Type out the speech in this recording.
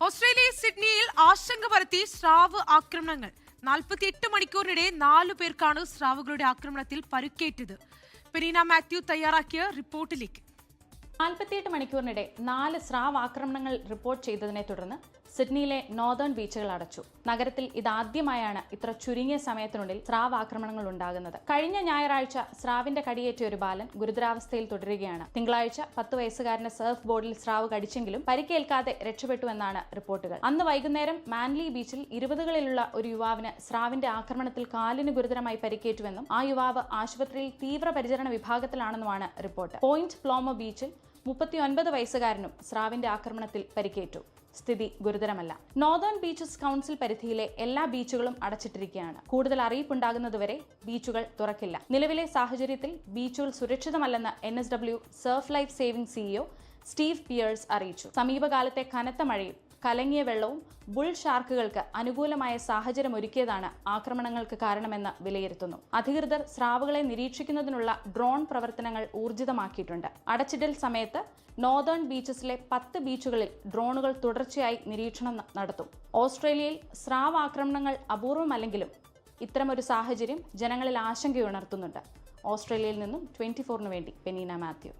Australia സിഡ്നിയിൽ ആശങ്ക പരത്തി സ്രാവ് ആക്രമണങ്ങൾ. നാൽപ്പത്തി എട്ട് മണിക്കൂറിനിടെ നാലു പേർക്കാണ് സ്രാവുകളുടെ ആക്രമണത്തിൽ പരുക്കേറ്റത്. പെരീന മാത്യു തയ്യാറാക്കിയ റിപ്പോർട്ടിലേക്ക്. നാൽപ്പത്തിയെട്ട് മണിക്കൂറിനിടെ നാല് സ്രാവ് ആക്രമണങ്ങൾ റിപ്പോർട്ട് ചെയ്തതിനെ തുടർന്ന് സിഡ്നിയിലെ നോർത്തേൺ ബീച്ചുകൾ അടച്ചു. നഗരത്തിൽ ഇതാദ്യമായാണ് ഇത്ര ചുരുങ്ങിയ സമയത്തിനുള്ളിൽ സ്രാവ് ആക്രമണങ്ങൾ ഉണ്ടാകുന്നത്. കഴിഞ്ഞ ഞായറാഴ്ച സ്രാവിന്റെ കടിയേറ്റ ഒരു ബാലൻ ഗുരുതരാവസ്ഥയിൽ തുടരുകയാണ്. തിങ്കളാഴ്ച പത്ത് വയസ്സുകാരനെ സർഫ് ബോർഡിൽ സ്രാവ് കടിച്ചെങ്കിലും പരിക്കേൽക്കാതെ രക്ഷപ്പെട്ടുവെന്നാണ് റിപ്പോർട്ടുകൾ. അന്ന് വൈകുന്നേരം മാൻലി ബീച്ചിൽ ഇരുപതുകളിലുള്ള ഒരു യുവാവിന് സ്രാവിന്റെ ആക്രമണത്തിൽ കാലിന് ഗുരുതരമായി പരിക്കേറ്റുവെന്നും ആ യുവാവ് ആശുപത്രിയിൽ തീവ്രപരിചരണ വിഭാഗത്തിലാണെന്നുമാണ് റിപ്പോർട്ട്. പോയിന്റ് പ്ലോമോ ബീച്ചിൽ മുപ്പത്തിയൊൻപത് വയസ്സുകാരനും സ്രാവിന്റെ ആക്രമണത്തിൽ പരിക്കേറ്റു. സ്ഥിതി ഗുരുതരമല്ല. നോർത്തേൺ ബീച്ചസ് കൗൺസിൽ പരിധിയിലെ എല്ലാ ബീച്ചുകളും അടച്ചിട്ടിരിക്കുകയാണ്. കൂടുതൽ അറിയിപ്പുണ്ടാകുന്നതുവരെ ബീച്ചുകൾ തുറക്കില്ല. നിലവിലെ സാഹചര്യത്തിൽ ബീച്ചുകൾ സുരക്ഷിതമല്ലെന്ന് N S W surf life saving CEO Steve Pearce അറിയിച്ചു. സമീപകാലത്തെ കനത്ത മഴയും കലങ്ങിയ വെള്ളവും ബുൾ ഷാർക്കുകൾക്ക് അനുകൂലമായ സാഹചര്യം ഒരുക്കിയതാണ് ആക്രമണങ്ങൾക്ക് കാരണമെന്ന് വിലയിരുത്തുന്നു. അധികൃതർ സ്രാവുകളെ നിരീക്ഷിക്കുന്നതിനുള്ള ഡ്രോൺ പ്രവർത്തനങ്ങൾ ഊർജിതമാക്കിയിട്ടുണ്ട്. അടച്ചിടൽ സമയത്ത് നോർത്തേൺ ബീച്ചസിലെ പത്ത് ബീച്ചുകളിൽ ഡ്രോണുകൾ തുടർച്ചയായി നിരീക്ഷണം നടത്തും. ഓസ്ട്രേലിയയിൽ സ്രാവ് ആക്രമണങ്ങൾ അപൂർവമല്ലെങ്കിലും ഇത്തരമൊരു സാഹചര്യം ജനങ്ങളിൽ ആശങ്കയുണർത്തുന്നുണ്ട്. ഓസ്ട്രേലിയയിൽ നിന്നും ട്വന്റി ഫോറിന് വേണ്ടി പെനീന മാത്യു.